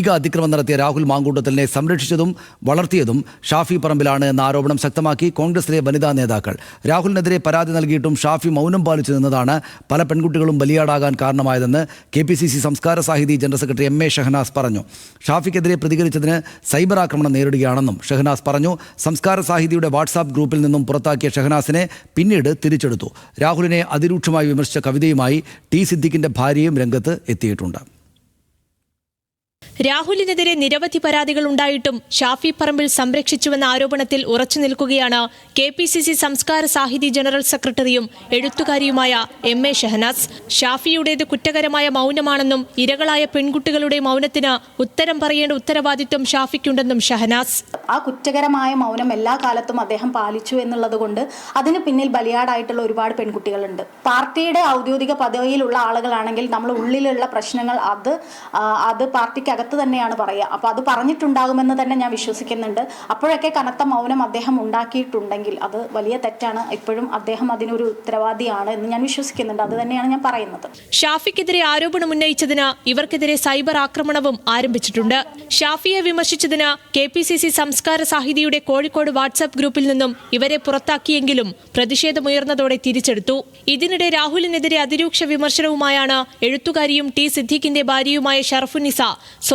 ലൈംഗിക അതിക്രമം നടത്തിയ രാഹുൽ മാങ്കൂട്ടത്തിലിനെ സംരക്ഷിച്ചതും വളർത്തിയതും ഷാഫി പറമ്പിലാണ് എന്ന ആരോപണം ശക്തമാക്കി കോൺഗ്രസിലെ വനിതാ നേതാക്കൾ. രാഹുലിനെതിരെ പരാതി നൽകിയിട്ടും ഷാഫി മൗനം പാലിച്ചു നിന്നതാണ് പല പെൺകുട്ടികളും ബലിയാടാകാൻ കാരണമായതെന്ന് K P C C Samskara Sahithi general secretary M A Shahanas പറഞ്ഞു. ഷാഫിക്കെതിരെ പ്രതികരിച്ചതിന് സൈബർ ആക്രമണം നേരിടുകയാണെന്നും ഷഹനാസ് പറഞ്ഞു. സംസ്കാര സാഹിതിയുടെ വാട്സാപ്പ് ഗ്രൂപ്പിൽ നിന്നും പുറത്താക്കിയ ഷഹനാസിനെ പിന്നീട് തിരിച്ചെടുത്തു. രാഹുലിനെ അതിരൂക്ഷമായി വിമർശിച്ച കവിതയുമായി ടി സിദ്ദിഖിന്റെ ഭാര്യയും രംഗത്ത് എത്തിയിട്ടുണ്ട്. രാഹുലിനെതിരെ നിരവധി പരാതികൾ ഉണ്ടായിട്ടും ഷാഫി പറമ്പിൽ സംരക്ഷിച്ചുവെന്ന ആരോപണത്തിൽ ഉറച്ചു നിൽക്കുകയാണ് K P C C Samskara Sahithi general സെക്രട്ടറിയും എഴുത്തുകാരിയുമായ എം എ ഷഹനാസ്. ഷാഫിയുടേത് കുറ്റകരമായ മൗനമാണെന്നും ഇരകളായ പെൺകുട്ടികളുടെ മൗനത്തിന് ഉത്തരം പറയേണ്ട ഉത്തരവാദിത്വം ഷാഫിക്കുണ്ടെന്നും ഷഹനാസ്. ആ കുറ്റകരമായ മൗനം എല്ലാ കാലത്തും അദ്ദേഹം പാലിച്ചു എന്നുള്ളത് കൊണ്ട് അതിന് പിന്നിൽ ബലിയാടായിട്ടുള്ള ഒരുപാട് പെൺകുട്ടികളുണ്ട്. പാർട്ടിയുടെ ഔദ്യോഗിക പദവിയിലുള്ള ആളുകളാണെങ്കിൽ നമ്മൾ ഉള്ളിലുള്ള പ്രശ്നങ്ങൾ അത് അത് പാർട്ടിക്കകത്ത് തന്നെയാണ് പറയുക. അപ്പോൾ അത് പറഞ്ഞിട്ടുണ്ടാകുമെന്ന് തന്നെ ഞാൻ വിശ്വസിക്കുന്നുണ്ട്. അപ്പോഴൊക്കെ കനത്ത മൗനം അദ്ദേഹം ഉണ്ടാക്കിയിട്ടുണ്ടെങ്കിൽ അത് വലിയ തെറ്റാണ്. ഇപ്പോഴും അദ്ദേഹം അതിനൊരു ഉത്തരവാദിയാണ് എന്ന് ഞാൻ വിശ്വസിക്കുന്നുണ്ട്. അത് തന്നെയാണ് ഞാൻ പറയുന്നത്. ഷാഫിക്കെതിരെ ആരോപണം ഉന്നയിച്ചതിന് ഇവർക്കെതിരെ സൈബർ ആക്രമണവും ആരംഭിച്ചിട്ടുണ്ട്. ഷാഫിയെ വിമർശിച്ചതിന് K P C C Samskara സാഹിതിയുടെ Kozhikode WhatsApp ഗ്രൂപ്പിൽ നിന്നും ഇവരെ പുറത്താക്കിയെങ്കിലും പ്രതിഷേധമുയർന്നതോടെ തിരിച്ചെടുത്തു. ഇതിനിടെ രാഹുലിനെതിരെ അതിരൂക്ഷ വിമർശനവുമായാണ് എഴുത്തുകാരിയും ടി സിദ്ദീഖിന്റെ ഭാര്യയുമായ ഷറഫുനിസ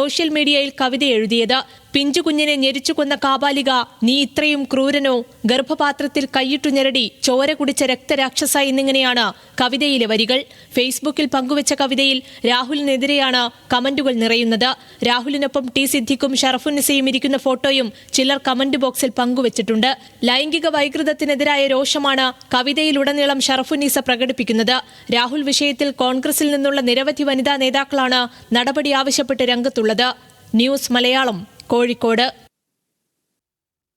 സോഷ്യൽ മീഡിയയിൽ കവിത എഴുതിയത് പിഞ്ചു കുഞ്ഞിനെ ഞെരിച്ചു കൊന്ന കാബാലിക നീ ഇത്രയും ക്രൂരനോ? ഗർഭപാത്രത്തിൽ കൈയിട്ടു ഞെരടി ചോര കുടിച്ച രക്തരാക്ഷസ എന്നിങ്ങനെയാണ് കവിതയിലെ വരികൾ. ഫേസ്ബുക്കിൽ പങ്കുവച്ച കവിതയിൽ രാഹുലിനെതിരെയാണ് കമന്റുകൾ നിറയുന്നത്. രാഹുലിനൊപ്പം ടി സിദ്ദിഖും ഷറഫുന്നിസയും ഇരിക്കുന്ന ഫോട്ടോയും ചിലർ കമന്റ് ബോക്സിൽ പങ്കുവച്ചിട്ടുണ്ട്. ലൈംഗിക വൈകൃതത്തിനെതിരായ രോഷമാണ് കവിതയിലുടനീളം ഷറഫുന്നീസ പ്രകടിപ്പിക്കുന്നത്. രാഹുൽ വിഷയത്തിൽ കോൺഗ്രസിൽ നിന്നുള്ള നിരവധി വനിതാ നേതാക്കളാണ് നടപടി ആവശ്യപ്പെട്ട് രംഗത്തുള്ളത്. ന്യൂസ് മലയാളം കോഴിക്കോട്